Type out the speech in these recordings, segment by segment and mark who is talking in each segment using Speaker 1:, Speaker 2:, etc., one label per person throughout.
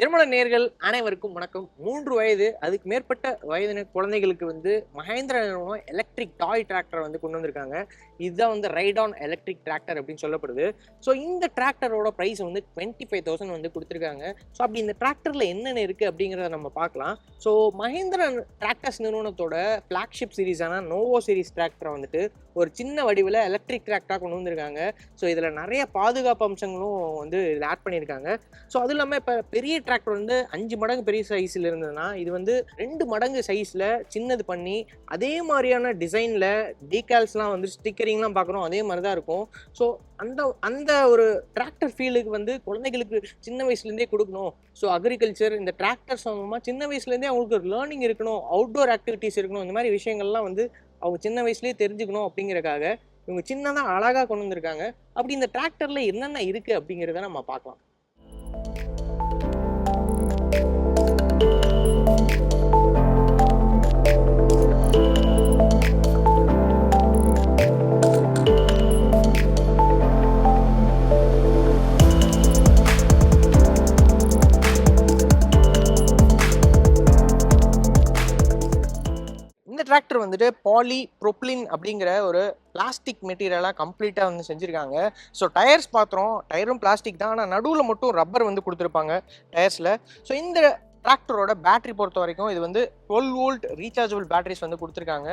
Speaker 1: திருமண நேர்கள் அனைவருக்கும் வணக்கம். மூன்று வயது அதுக்கு மேற்பட்ட வயதின குழந்தைகளுக்கு வந்து மகேந்திர நிறுவனம் எலக்ட்ரிக் டாய் டிராக்டர் வந்து கொண்டு வந்திருக்காங்க. இதுதான் வந்து ரைட் ஆன் எலக்ட்ரிக் டிராக்டர் அப்படின்னு சொல்லப்படுது. ஸோ இந்த டிராக்டரோட ப்ரைஸ் வந்து டுவெண்ட்டி ஃபைவ் தௌசண்ட் வந்து கொடுத்துருக்காங்க. ஸோ அப்படி இந்த டிராக்டரில் என்னென்ன இருக்குது அப்படிங்கிறத நம்ம பார்க்கலாம். ஸோ மகேந்திர டிராக்டர்ஸ் நிறுவனத்தோட ஃப்ளாக்ஷிப் சீரீஸான நோவோ சீரிஸ் டிராக்டரை வந்துட்டு ஒரு சின்ன வடிவில் எலக்ட்ரிக் டிராக்டராக கொண்டு வந்திருக்காங்க. ஸோ இதில் நிறைய பாதுகாப்பு அம்சங்களும் வந்து இதில் ஆட் பண்ணியிருக்காங்க. ஸோ அதுவும் இல்லாமல் இப்போ பெரிய டிராக்டர் வந்து அஞ்சு மடங்கு பெரிய சைஸில் இருந்ததுன்னா இது வந்து ரெண்டு மடங்கு சைஸில் சின்னது பண்ணி அதே மாதிரியான டிசைனில் டீகால்ஸ்லாம் வந்து ஸ்டிக்கரிங்லாம் பார்க்குறோம் அதே மாதிரி தான் இருக்கும். ஸோ அந்த அந்த ஒரு டிராக்டர் ஃபீலுக்கு வந்து குழந்தைகளுக்கு சின்ன வயசுலேருந்தே கொடுக்கணும். ஸோ அக்ரிகல்ச்சர் இந்த டிராக்டர் சம்மந்தமாக சின்ன வயசுலேருந்தே அவங்களுக்கு ஒரு லேர்னிங் இருக்கணும். அவுட்டோர் ஆக்டிவிட்டீஸ் இருக்கணும். இந்த மாதிரி விஷயங்கள்லாம் வந்து அவங்க சின்ன வயசுலேயே தெரிஞ்சுக்கணும் அப்படிங்கிறக்காக இவங்க சின்னதாக அழகாக கொண்டு வந்திருக்காங்க. அப்படி இந்த டிராக்டரில் என்னென்ன இருக்குது அப்படிங்கிறத நம்ம பார்க்கலாம். வந்துட்டு பாலி ப்ரொப்ளின் அப்படிங்கிற ஒரு பிளாஸ்டிக் மெட்டீரியலாக கம்ப்ளீட்டாக வந்து செஞ்சுருக்காங்க. ஸோ டயர்ஸ் பாத்திரம் டயரும் பிளாஸ்டிக் தான். ஆனால் நடுவில் மட்டும் ரப்பர் வந்து கொடுத்துருப்பாங்க டயர்ஸில் ஸோ இந்த டிராக்டரோட பேட்டரி பொறுத்த வரைக்கும் இது வந்து டுவெல் வோல்ட் ரீசார்ஜபிள் பேட்டரிஸ் வந்து கொடுத்துருக்காங்க.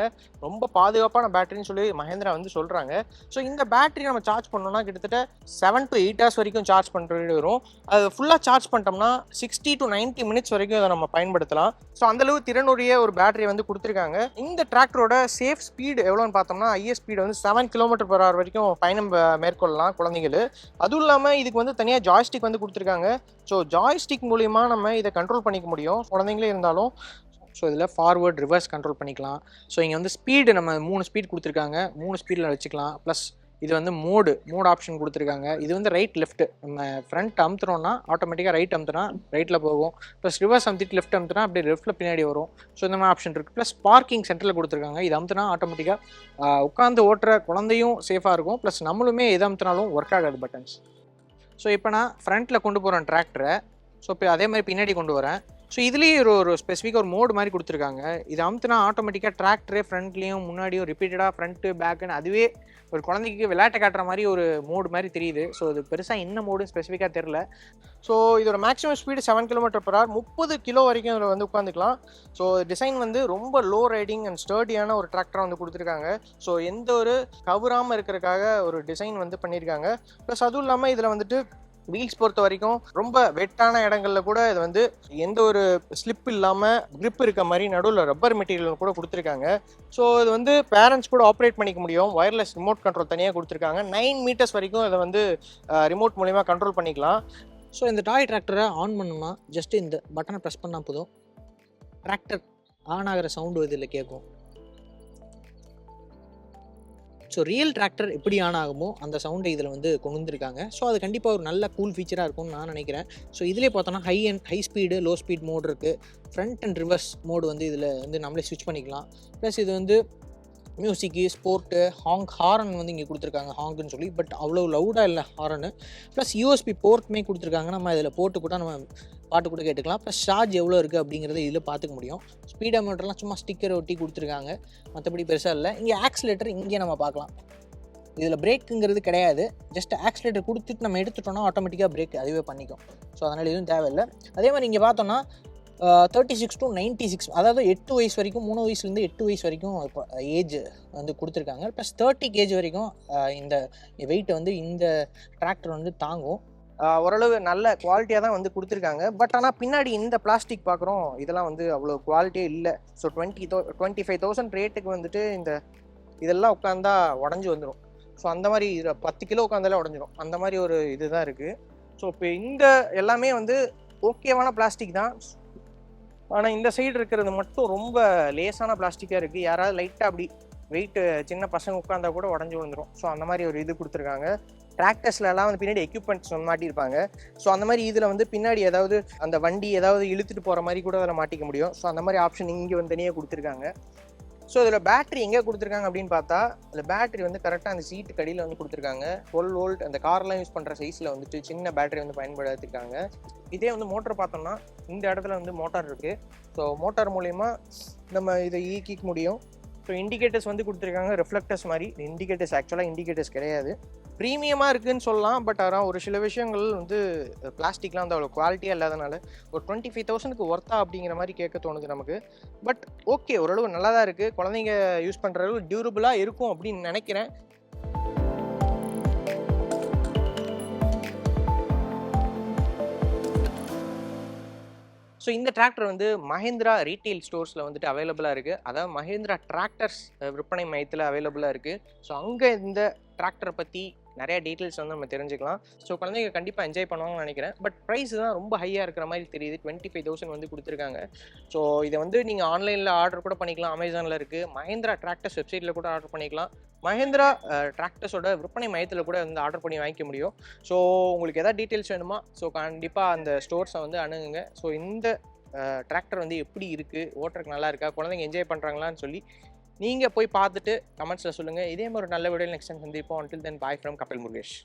Speaker 1: ரொம்ப பாதுகாப்பான பேட்டரின்னு சொல்லி மஹேந்திரா வந்து சொல்கிறாங்க ஸோ இந்த பேட்டரி நம்ம சார்ஜ் பண்ணோம்னா கிட்டத்தட்ட செவன் டு எயிட் ஹவர்ஸ் வரைக்கும் சார்ஜ் பண்ணுறது வரும். அது ஃபுல்லாக சார்ஜ் பண்ணிட்டோம்னா சிக்ஸ்டி டு 90 மினிட்ஸ் வரைக்கும் அதை நம்ம பயன்படுத்தலாம். ஸோ அந்தளவு திறனுடைய ஒரு பேட்டரி வந்து கொடுத்துருக்காங்க. இந்த டிராக்டரோட சேஃப் ஸ்பீடு எவ்வளோன்னு பார்த்தோம்னா ஐஎஸ் ஸ்பீடு வந்து செவன் கிலோமீட்டர் பர் ஹவர் வரைக்கும் பயணம் மேற்கொள்ளலாம் குழந்தைகள். அதுவும் இல்லாமல் இதுக்கு வந்து தனியாக ஜாய்ஸ்டிக் வந்து கொடுத்துருக்காங்க. ஸோ ஜாய்ஸ்டிக் மூலியமாக நம்ம இதை கண்ட்ரோல் பண்ணி பண்ணிக்க முடியும். குழந்தைங்களே இருந்தாலும் ஸோ இதில் ஃபார்வர்ட் ரிவர்ஸ் கண்ட்ரோல் பண்ணிக்கலாம். ஸோ இங்கே வந்து ஸ்பீடு நம்ம மூணு ஸ்பீட் கொடுத்துருக்காங்க. மூணு ஸ்பீடில் வச்சுக்கலாம். ப்ளஸ் இது வந்து மோடு மோட் ஆப்ஷன் கொடுத்துருக்காங்க. இது வந்து ரைட் லெஃப்ட் நம்ம ஃப்ரண்ட் அமுத்துறோம்னா ஆட்டோமேட்டிக்காக ரைட் அமுத்துனா ரைட்டில் போகும். ப்ளஸ் ரிவர்ஸ் அமுத்திட்டு லெஃப்ட் அமுத்துனா அப்படியே லெஃப்ட்டில் பின்னாடி வரும். ஸோ இந்த மாதிரி ஆப்ஷன் இருக்குது ப்ளஸ் பார்க்கிங் சென்டரில் கொடுத்துருக்காங்க. இது அமுத்துனா ஆட்டோமேட்டிக்காக உட்காந்து ஓட்டுற குழந்தையும் சேஃபாக இருக்கும். ப்ளஸ் நம்மளுமே எது அமுத்துனாலும் ஒர்க் ஆகாது பட்டன்ஸ் ஸோ இப்போ நான் ஃப்ரண்ட்டில் கொண்டு போகிறேன் டிராக்டரை ஸோ இப்போ அதே மாதிரி பின்னாடி கொண்டு வரேன். ஸோ இதுலேயே ஒரு ஒரு ஸ்பெசிஃபிக்காக ஒரு மோடு மாதிரி கொடுத்துருக்காங்க. இது அமுத்துனா ஆட்டோமேட்டிக்காக டிராக்டரே ஃப்ரண்ட்லேயும் முன்னாடியும் ரிப்பீட்டடாக ஃப்ரண்ட்டு பேக்குன்னு அதுவே ஒரு குழந்தைக்கு விளையாட்டை காட்டுற மாதிரி ஒரு மோடு மாதிரி தெரியுது. ஸோ இது பெருசாக என்ன மோடு ஸ்பெசிஃபிக்காக தெரில ஸோ இதோட maximum speed seven kilometre per hour. முப்பது கிலோ வரைக்கும் இதில் வந்து உட்காந்துக்கலாம் ஸோ டிசைன் வந்து ரொம்ப லோ ரைடிங் அண்ட் ஸ்டர்டியான ஒரு டிராக்டராக வந்து கொடுத்துருக்காங்க. ஸோ எந்த ஒரு கவராமல் இருக்கிறதுக்காக ஒரு டிசைன் வந்து பண்ணியிருக்காங்க. ப்ளஸ் அதுவும் இல்லாமல் இதில் வந்துட்டு வீல்ஸ் பொறுத்த வரைக்கும் ரொம்ப வெட்டான இடங்கள்ல கூட இது வந்து எந்த ஒரு ஸ்லிப் இல்லாமல் கிரிப் இருக்க மாதிரி நடுவில் ரப்பர் மெட்டீரியல் கூட கொடுத்துருக்காங்க. ஸோ இது வந்து பேரண்ட்ஸ் கூட ஆப்ரேட் பண்ணிக்க முடியும். ஒயர்லெஸ் ரிமோட் கண்ட்ரோல் தனியாக கொடுத்துருக்காங்க. நைன் மீட்டர்ஸ் வரைக்கும் இதை வந்து ரிமோட் மூலிமா கண்ட்ரோல் பண்ணிக்கலாம். ஸோ இந்த டாய் டிராக்டரை ஆன் பண்ணோம்னா ஜஸ்ட் இந்த பட்டனை ப்ரெஸ் பண்ணால் போதும். டிராக்டர் ஆன் ஆகிற சவுண்டு இதில் கேட்கும் ஸோ ரியல் டிராக்டர் எப்படி ஆன் ஆகுமோ அந்த சவுண்டை இதில் வந்து கொண்டு வந்திருக்காங்க ஸோ அது கண்டிப்பாக ஒரு நல்ல கூல் ஃபீச்சராக இருக்கும்னு நான் நினைக்கிறேன். ஸோ இதிலே பார்த்தோன்னா high and high speed low speed mode இருக்குது ஃப்ரண்ட் அண்ட் ரிவர்ஸ் மோடு வந்து இதில் வந்து நம்மளே ஸ்விட்ச் பண்ணிக்கலாம். ப்ளஸ் இது வந்து மியூசிக்கு ஸ்போர்ட்டு ஹாங் ஹாரன் வந்து இங்கே கொடுத்துருக்காங்க ஹாங்குன்னு சொல்லி. பட் அவ்வளோ லவுடாக இல்லை ஹாரனு ப்ளஸ் யூஎஸ்பி போர்ட்டுமே கொடுத்துருக்காங்க. நம்ம இதில் போட்டு கூட நம்ம பாட்டு கூட கேட்டுக்கலாம். ப்ளஸ் சார்ஜ் எவ்வளோ இருக்குது அப்படிங்கிறத இதில் பார்த்துக்க முடியும். ஸ்பீடா மீட்டர்லாம் சும்மா ஸ்டிக்கர் ஒட்டி கொடுத்துருக்காங்க. மற்றபடி பெருசாக இல்லை. இங்கே ஆக்சிலேட்டர் இங்கே நம்ம பார்க்கலாம். இதில் பிரேக்குங்கிறது கிடையாது. ஜஸ்ட் ஆக்சிலேட்டர் கொடுத்துட்டு நம்ம எடுத்துட்டோம்னா ஆட்டோமேட்டிக்காக பிரேக் அதுவே பண்ணிக்கும். ஸோ அதனால் எதுவும் தேவையில்லை. அதே மாதிரி இங்கே பார்த்தோன்னா thirty six to ninety six அதாவது எட்டு வயசு வரைக்கும் மூணு வயசுலேருந்து எட்டு வயசு வரைக்கும் இப்போ ஏஜ் வந்து கொடுத்துருக்காங்க. ப்ளஸ் தேர்ட்டி கேஜ் வரைக்கும் இந்த வெயிட்டை வந்து இந்த டிராக்டர் வந்து தாங்கும். ஓரளவு நல்ல குவாலிட்டியாக தான் வந்து கொடுத்துருக்காங்க. பட் ஆனால் பின்னாடி இந்த பிளாஸ்டிக் பார்க்குறோம் இதெல்லாம் வந்து அவ்வளோ குவாலிட்டியே இல்லை. So twenty thou twenty five thousand ரேட்டுக்கு வந்துட்டு இந்த இதெல்லாம் உட்காந்தா உடஞ்சி வந்துடும் ஸோ அந்த மாதிரி இதில் பத்து கிலோ உட்காந்தாலே உடஞ்சிரும். அந்த மாதிரி ஒரு இதுதான் இருக்குது ஸோ இப்போ இந்த எல்லாமே வந்து ஓகேவான பிளாஸ்டிக் தான். ஆனால் இந்த சைடு இருக்கிறது மட்டும் ரொம்ப லேசான பிளாஸ்டிக்காக இருக்குது யாராவது லைட்டாக அப்படி வெயிட்டு சின்ன பசங்க உட்காந்தா கூட உடஞ்சி விழுந்துடும் ஸோ அந்த மாதிரி ஒரு இது கொடுத்துருக்காங்க. ட்ராக்டர்ஸ்லலாம் வந்து பின்னாடி எக்யூப்மெண்ட்ஸ் மாட்டியிருப்பாங்க ஸோ அந்த மாதிரி இதில் வந்து பின்னாடி ஏதாவது அந்த வண்டி ஏதாவது இழுத்துட்டு போகிற மாதிரி கூட அதில் மாட்டிக்க முடியும். ஸோ அந்த மாதிரி ஆப்ஷன் இங்கே வந்து தனியாக கொடுத்துருக்காங்க. ஸோ இதில் பேட்டரி எங்கே கொடுத்துருக்காங்க அப்படின்னு பார்த்தா அந்த பேட்டரி வந்து கரெக்டாக அந்த சீட்டு கடியில் வந்து கொடுத்துருக்காங்க. டுவெல் வோல்ட் அந்த கார்லாம் யூஸ் பண்ணுற சைஸில் வந்துட்டு சின்ன பேட்டரி வந்து பயன்படுத்திருக்காங்க. இதே வந்து மோட்டர் பார்த்தோம்னா இந்த இடத்துல வந்து மோட்டார் இருக்குது ஸோ மோட்டார் மூலயமா நம்ம இதை இயக்கிக்க முடியும். ஸோ இண்டிகேட்டர்ஸ் வந்து கொடுத்துருக்காங்க ரிஃப்ளெக்டர்ஸ் மாதிரி. இண்டிகேட்டர்ஸ் ஆக்சுவலாக இண்டிகேட்டர்ஸ் கிடையாது. ப்ரீமியமாக இருக்குதுன்னு சொல்லலாம் பட் ஆனால் ஒரு சில விஷயங்கள் வந்து பிளாஸ்டிக்லாம் வந்து அவ்வளோ குவாலிட்டியாக இல்லாதனால ஒரு டுவெண்ட்டி ஃபைவ் தௌசண்ட்க்கு ஒர்த்தா அப்படிங்கிற மாதிரி கேட்க தோணுது நமக்கு. பட் ஓகே ஓரளவு நல்லா தான் இருக்குது குழந்தைங்க யூஸ் பண்ணுற அளவு டியூரபுளாக இருக்கும் அப்படின்னு நினைக்கிறேன். ஸோ இந்த டிராக்டர் வந்து மஹேந்திரா ரீட்டெயில் ஸ்டோர்ஸில் வந்துட்டு அவைலபிளாக இருக்குது அதாவது மஹேந்திரா டிராக்டர்ஸ் விற்பனை மையத்தில் அவைலபிளாக இருக்குது ஸோ அங்கே இந்த டிராக்டரை பற்றி நிறைய டீட்டெயில்ஸ் வந்து நம்ம தெரிஞ்சுக்கலாம். ஸோ குழந்தைங்க கண்டிப்பாக என்ஜாய் பண்ணுவாங்கன்னு நினைக்கிறேன். பட் ப்ரைஸ் தான் ரொம்ப ஹையாக இருக்கிற மாதிரி தெரியுது. டுவெண்ட்டி ஃபைவ் தௌசண்ட் வந்து கொடுத்துருக்காங்க. ஸோ இதை வந்து நீங்கள் ஆன்லைனில் ஆர்டர் கூட பண்ணிக்கலாம். அமேசானில் இருக்குது மஹேந்திரா டிராக்டர்ஸ் வெப்சைட்டில் கூட ஆர்டர் பண்ணிக்கலாம். மஹேந்திரா டிராக்டர்ஸோட விற்பனை மையத்தில் கூட வந்து ஆர்டர் பண்ணி வாங்கிக்க முடியும். ஸோ உங்களுக்கு எதாவது டீட்டெயில்ஸ் வேணுமா? ஸோ கண்டிப்பாக அந்த ஸ்டோர்ஸை வந்து அணுகுங்க. ஸோ இந்த டிராக்டர் வந்து எப்படி இருக்குது ஓட்டுறதுக்கு நல்லா இருக்கா? குழந்தைங்க என்ஜாய் பண்ணுறாங்களான்னு சொல்லி நீங்கள் போய் பார்த்துட்டு கமெண்ட்ஸில் சொல்லுங்கள் இதே மாதிரி ஒரு நல்ல வீடியோ நெக்ஸ்ட் டைம் சந்திப்போம். Until then bye from Kapil Murugesh.